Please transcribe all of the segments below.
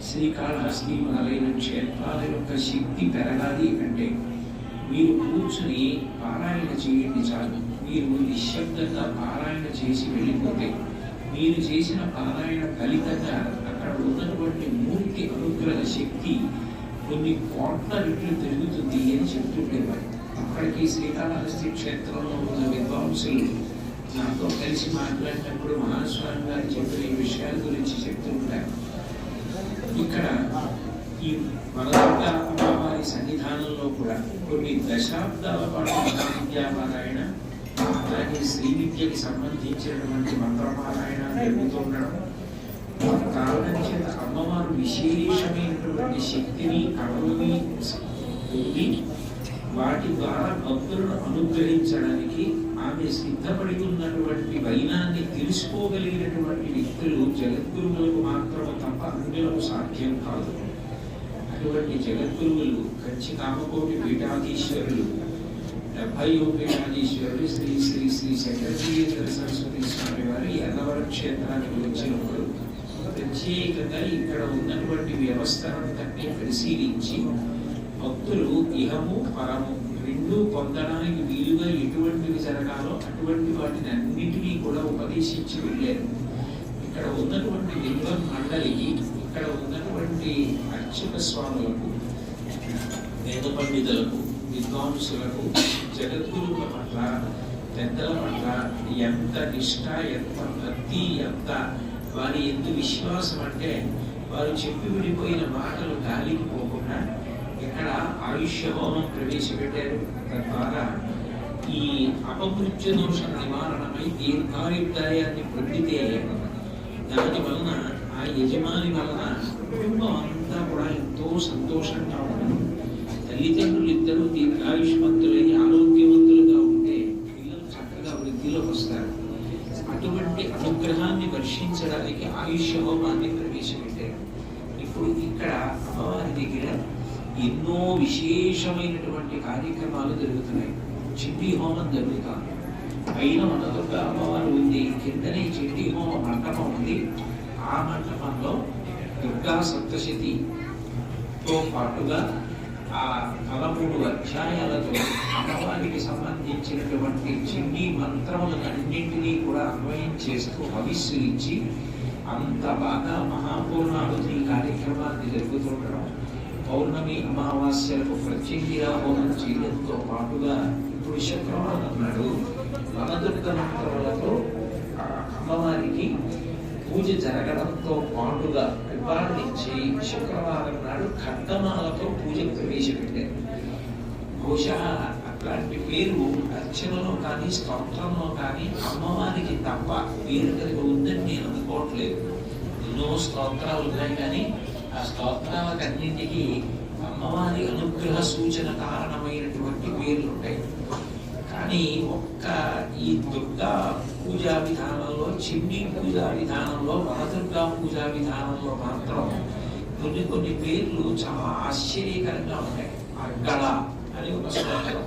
శ్రీకాళహస్తి మొదలైన క్షేత్రాల యొక్క శక్తి పెరగాలి అంటే మీరు కూర్చుని పారాయణ చేయండి చాలు. మీరు నిశ్శబ్దంగా పారాయణ చేసి వెళ్ళిపోతే మీరు చేసిన పారాయణ ఫలితంగా అక్కడ ఉన్నటువంటి మూర్తి అనుగ్రహ శక్తి కొన్ని కోట్ల రెట్లు పెరుగుతుంది అని చెప్తుండేవారు అక్కడికి శ్రీకాళహస్తి క్షేత్రంలో ఉన్న విద్వాంసులు నాతో కలిసి మాట్లాడినప్పుడు మహాస్వామి గారు చెప్పిన ఈ విషయాల గురించి చెప్తుంటారు. ఇక్కడ ఈ వరదుర్గ అమ్మవారి సన్నిధానంలో కూడా కొన్ని దశాబ్దాల పాటు మహావిద్యాపారాయణ అలాగే శ్రీ విద్యకి సంబంధించినటువంటి మంత్రపారాయణ జరుగుతుండడం ఉండడం చేత అమ్మవారు విశేషమైనటువంటి శక్తిని కళని పొంది వాటి ద్వారా భక్తులను అనుగ్రహించడానికి ఆమె సిద్ధపడి ఉన్నటువంటి వైనాన్ని తెలుసుకోగలిగినటువంటి వ్యక్తులు జగద్గురువులకు మాత్రమే తప్ప అందులో సాధ్యం కాదు. అటువంటి జగద్గురువులు కంచి కామకోటి పీఠాధీశ్వరులు డెబ్బై పీఠాధీశ్వరులు శ్రీ శ్రీ శ్రీ శంకరజీయేంద్ర సరస్వతి స్వామి వారు ఎర్రవర క్షేత్రానికి వచ్చినప్పుడు ప్రత్యేకంగా ఇక్కడ ఉన్నటువంటి వ్యవస్థనంతటినీ పరిశీలించి భక్తులు ఇహము పరము రెండు పొందడానికి వీలుగా ఎటువంటివి జరగాలో అటువంటి వాటిని అన్నిటినీ కూడా ఉపదేశించి వెళ్ళారు. ఇక్కడ ఉన్నటువంటి లింగం మండలికి ఇక్కడ ఉన్నటువంటి అర్చక స్వాములకు వేద పండితులకు విద్వాంసులకు జగద్గురుల పట్ల పెద్దల పట్ల ఎంత నిష్ఠ ఎంత భక్తి ఎంత వారి ఎందు విశ్వాసం అంటే వారు చెప్పి విడిపోయిన మాటలు గాలికి పోకుండా ఇక్కడ ఆయుష్య హోమం ప్రవేశపెట్టారు. తద్వారా ఈ అపమృత్యు దోష నివారణమై దీర్ఘాయుర్దాయాన్ని పొందితే దాని వలన ఆ యజమాని వలన కుటుంబం అంతా కూడా ఎంతో సంతోషంగా ఉంటుంది. తల్లిదండ్రులు ఇద్దరు దీర్ఘాయుష్మంతులై కార్యక్రమాలు జరుగుతున్నాయి. చిట్టి హోమం జరుగుతుంది పైన మన దుర్గ అమ్మవారు ఉంది. కిందనే చిట్టి హోమ మంటపం ఉంది. ఆ మంటపంలో దుర్గా సప్తశతితో పాటుగా ఆ పదమూడు అధ్యాయాలతో అమ్మవారికి సంబంధించినటువంటి చిన్ని మంత్రములన్నింటినీ కూడా అన్వయం చేస్తూ హవిస్సులిచ్చి అంత బాగా మహాపూర్ణాహుతి కార్యక్రమాన్ని జరుగుతుండడం పౌర్ణమి అమావాస్యలకు ప్రత్యేకిగా హోమం చేయడంతో పాటుగా ఇప్పుడు శుక్రవారం అన్నాడు. వనదుర్గ మంత్రములతో అమ్మవారికి పూజ జరగడంతో పాటుగా నివారించి శుక్రవారం నాడు ఖడ్గమాలతో పూజ ప్రవేశపెట్టారు. బహుశా అట్లాంటి పేరు అర్చనలో కానీ స్తోత్రంలో కానీ అమ్మవారికి తప్ప పేరు కలిగి ఉందని నేను అనుకోవట్లేదు. ఎన్నో స్తోత్రాలు ఉన్నాయి కానీ ఆ స్తోత్రాలకు అన్నింటికీ అమ్మవారి అనుగ్రహ సూచన కారణమైనటువంటి పేర్లు ఉంటాయి కానీ ఒక్క ఈ దుర్గా పూజా విధానంలో చిమ్మి పూజా విధానంలో వనదుర్గా పూజా విధానంలో మాత్రం కొన్ని కొన్ని పేర్లు చాలా ఆశ్చర్యకరంగా ఉంటాయి. అగ్గళ అని ఒక స్తోత్రం.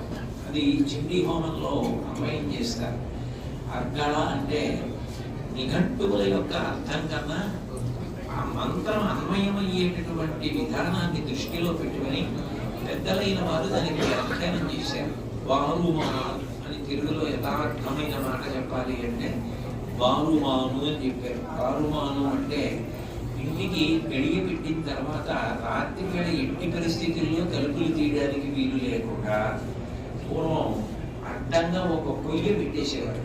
అది చిమ్మి హోమంలో అన్వయం చేస్తారు. అర్గళ అంటే నిఘంటువుల యొక్క అర్థం కన్నా ఆ మంత్రం అన్వయమయ్యేటటువంటి విధానాన్ని దృష్టిలో పెట్టుకొని పెద్దలైన వారు దానికి వ్యాఖ్యానం చేశారు. వారుమాను అని తెలుగులో యథార్థమైన మాట చెప్పాలి అంటే వారుమాను అని చెప్పారు. వారుమాను అంటే ఇంటికి పెడిగి పెట్టిన తర్వాత రాత్రి వేళ ఎట్టి పరిస్థితుల్లో తలుపులు తీయడానికి వీలు లేకుండా పూర్వం అడ్డంగా ఒక పొయ్యి పెట్టేసేవారు.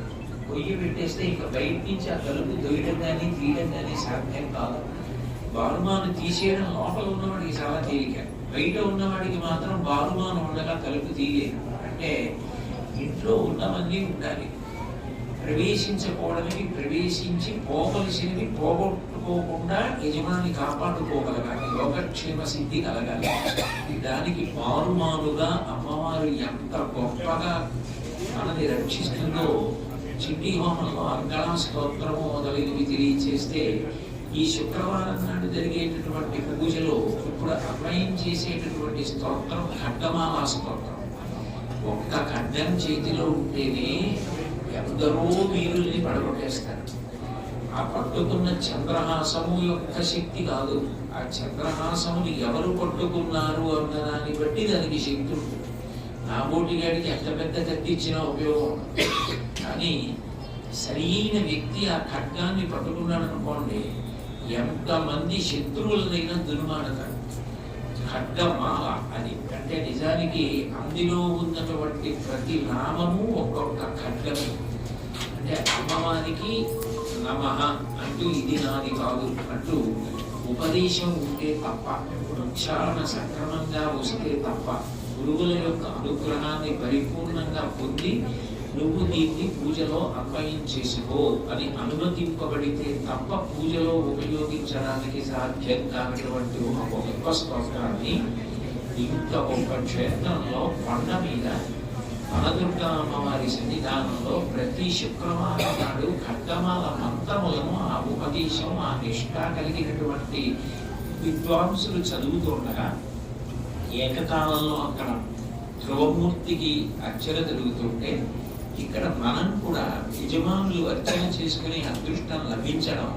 పొయ్యి పెట్టేస్తే ఇంకా బయట నుంచి ఆ తలుపు తొయ్యడం కానీ తీయడం కానీ సాధ్యం కాదు. బారుమాను తీసేయడం లోపల ఉన్నవాడికి చాలా తేలిక. బయట ఉన్నవాడికి మాత్రం బారుమాను ఉండగా తలుపు తీయలేదు అంటే ఇంట్లో ఉన్నవన్నీ ఉండాలి. ప్రవేశించకూడనివి ప్రవేశించి పోవలసినవి పోగొట్టుకోకుండా యజమాని కాపాడుకోగలగాలి యోగక్షేమ సిద్ధి కలగాలి. దానికి మారుమారుగా అమ్మవారు ఎంత గొప్పగా మనని రక్షిస్తుందో చిట్టి హోమంలో అంగళ స్తోత్రము మొదలైనవి తెలియచేస్తే ఈ శుక్రవారం నాడు జరిగేటటువంటి పూజలో ఇప్పుడు అన్వయం చేసేటటువంటి స్తోత్రం ఖడ్గమాల స్తోత్రం. ఒక్క ఖడ్డం చేతిలో ఉంటేనే ఎందరో వీరుల్ని పడగొట్టేస్తారు. ఆ పట్టుకున్న చంద్రహాసము యొక్క శక్తి కాదు. ఆ చంద్రహాసముని ఎవరు పట్టుకున్నారు అన్న దాన్ని బట్టి దానికి శక్తి ఉంటుంది. నాబోటి గారికి ఎంత పెద్ద కత్తిచ్చినా ఉపయోగం కానీ సరైన వ్యక్తి ఆ ఖడ్గాన్ని పట్టుకున్నాడు అనుకోండి ఎంతమంది శత్రువులనైనా దుర్మానతాడు ఖడ్గమాల అది. అంటే నిజానికి అందులో ఉన్నటువంటి ప్రతి నామము ఒక్కొక్క ఖడ్గమే. అంటే అమ్మవారికి నమ అంటూ ఇది నాది కాదు అంటూ ఉపదేశం ఉంటే తప్ప ఉచ్చారణ సక్రమంగా వస్తే తప్ప గురువుల యొక్క అనుగ్రహాన్ని పరిపూర్ణంగా పొంది నువ్వు దీన్ని పూజలో అన్వయం చేసుకో అని అనుమతింపబడితే తప్ప పూజలో ఉపయోగించడానికి సాధ్యం కానటువంటి ఒక గొప్ప స్తోత్రాన్ని ఇంత గొప్ప క్షేత్రంలో కొండ మీద వనదుర్గా అమ్మవారి సన్నిధానంలో ప్రతి శుక్రవారం నాడు ఖడ్గమాల మంత్రములను ఆ ఉపదేశం ఆ నిష్ఠ కలిగినటువంటి విద్వాంసులు చదువుతుండగా ఏకకాలంలో అక్కడ ధ్రువమూర్తికి అర్చన జరుగుతుంటే ఇక్కడ మనం కూడా యజమానులు అర్చన చేసుకునే అదృష్టం లభించడం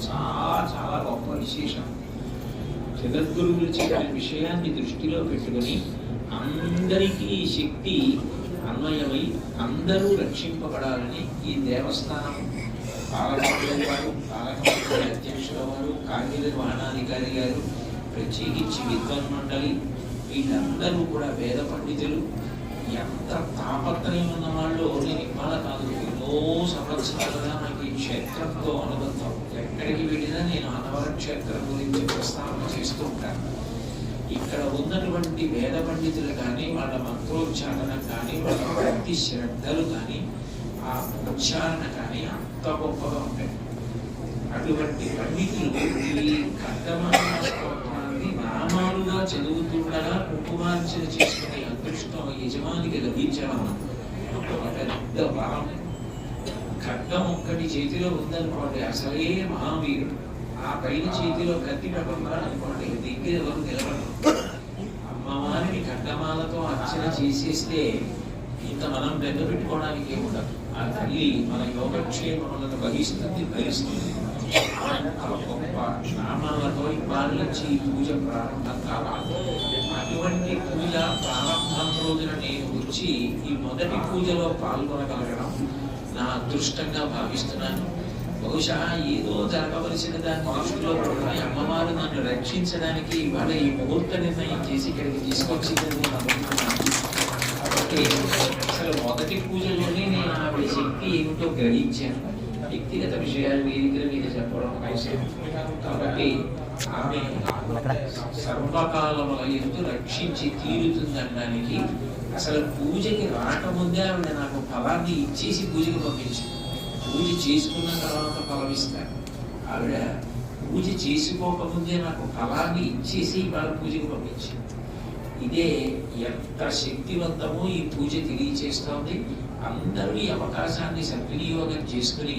చాలా చాలా గొప్ప విశేషం. జగద్గురువులు చెప్పిన విషయాన్ని దృష్టిలో పెట్టుకొని అందరికీ శక్తి అన్వయమై అందరూ రక్షింపబడాలని ఈ దేవస్థానం పాలకమండలి వారు పాలకమండలి అధ్యక్షుల వారు కార్యనిర్వహణాధికారి గారు ప్రత్యేకించి విద్వన్ మండలి వీళ్ళందరూ కూడా వేద పండితులు ఎంత తాపత్రయం ఉన్న వాళ్ళు నేను ఇవాళ కాదు. ఎన్నో సంవత్సరాలుగా నాకు ఈ క్షేత్రంతో అనుబంధం. ఎక్కడికి వెళ్ళినా నేను అన్నవరం క్షేత్రం గురించి ప్రస్తావన చేస్తూ ఉంటాను. ఇక్కడ ఉన్నటువంటి వేద పండితులు కానీ వాళ్ళ మంత్రోచ్చారణ కానీ వాళ్ళ భక్తి శ్రద్ధలు కానీ ఆ ఉచ్చారణ కానీ అంత గొప్పగా ఉంటాయి. అటువంటి పండితులు ఈ ఖడ్గమాల స్తోత్రాన్ని నామాలుగా చదువుతుండగా కుంకుమార్చన చేసుకునే అదృష్టం యజమానికి లభించడం ఒక పెద్ద వరం ఖడ్గం ఒక్కటి చేతిలో ఉందనుకోండి అసలే మహావీరుడు. ఆ పైన చేతిలో కత్తి పట్టుకున్నాడు దగ్గర ఎవరు నిలబడరు. అమ్మవారిని ఖడ్గమాలతో అర్చన చేసేస్తే ఇంత మనం బెంగ పెట్టుకోవడానికి ఏముండదు. ఆ తల్లి మన యోగక్షేమములను భరిస్తుంది భరిస్తుంది గొప్ప నామాలతో ఇవాళ పూజ ప్రారంభం కావాలి. అటువంటి పూజ ప్రారంభం రోజున నేను వచ్చి ఈ మొదటి పూజలో పాల్గొనగలగడం నా అదృష్టంగా భావిస్తున్నాను. బహుశా ఏదో జరగవలసిన దాన్ని దృష్టిలో పెట్టుకుని అమ్మవారు నన్ను రక్షించడానికి ఇవాళ ఈ ముహూర్త నిర్ణయం చేసి ఇక్కడికి తీసుకొచ్చిందని నేను అనుకుంటున్నాను కాబట్టి అసలు మొదటి పూజలోనే నేను ఆవిడ శక్తి ఏమిటో గ్రహించాను. వ్యక్తిగత విషయాలు వేదికల మీద చెప్పడం అవసరం. విషయం కాబట్టి సర్వకాలముల ఎందు రక్షించి తీరుతుందనడానికి అసలు పూజకి రాకముందే ఆవిడ నాకు ఫలాన్ని ఇచ్చేసి పూజకి పంపించింది. పూజ చేసుకున్న తర్వాత ఫలం ఇస్తారు ఆవిడ పూజ చేసుకోకముందే నాకు ఫలాన్ని ఇచ్చేసి వాళ్ళ పూజకి పంపించింది. ఇదే ఎంత శక్తివంతమో ఈ పూజ తెలియచేస్తోంది. అందరూ ఈ అవకాశాన్ని సద్వినియోగం చేసుకుని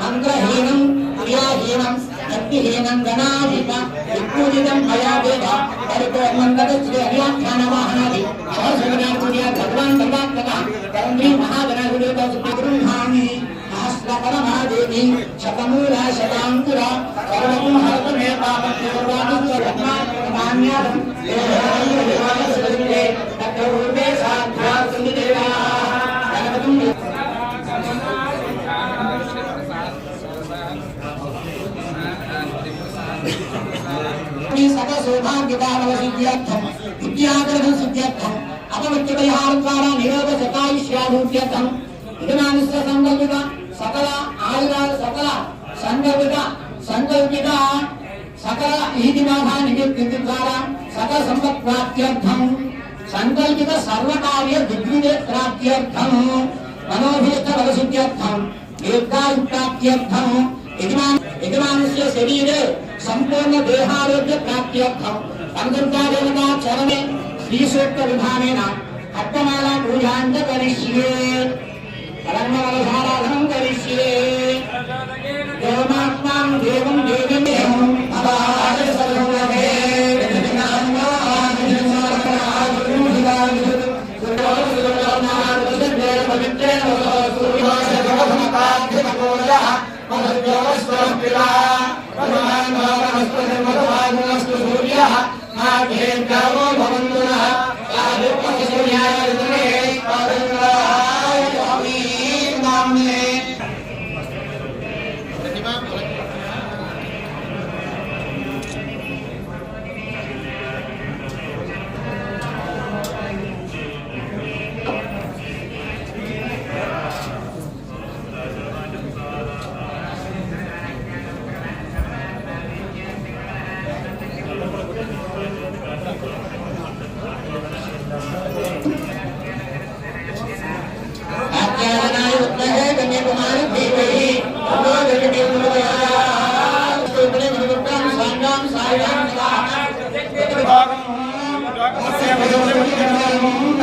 మంత్రహీనం క్రియాహీనం శక్తిహీనం గణాధీత విపూజితం మయా దేవ పరిపూర్ణం శ్రీ హరియాఖ్యానవాహనాది సహస్రగణాకుడియ భగవాన్ భగవాత్మక తండ్రి మహాగణాకుడి గృహామి సహస్రపరమాదేవి శతమూల శతాంకుర సర్వం హరతమే పాపమాన్యారం పూర్వే సాధ్యా సుదేవా గణపతి మీ సకల సౌభాగ్యకాల సిద్ధ్యర్థం సిద్ధ్యర్థం ద్వారా నిరోధ శతాయుష్యాభూత్యర్థం యజమానిస్య సంకల్పిత सकल आयुरा सकल संकल्पित संकल्पित सकल नीति बाधा निवृत्ति द्वारा सकल संपत् प्राप्त संकल्पित सर्व कार्य दिग्विजय प्राप्त मनोभीष्ट वशुद्ध प्राप्त मनुष्य शरीर संपूर्ण देहारोग्य प्राप्त पंचाजनता चरणे श्री सूक्त विधान अट्टमाला पूजा करिष्ये धर्म దేవమాత్మాం దేవం దేవమేహం అవాహ సర్వమే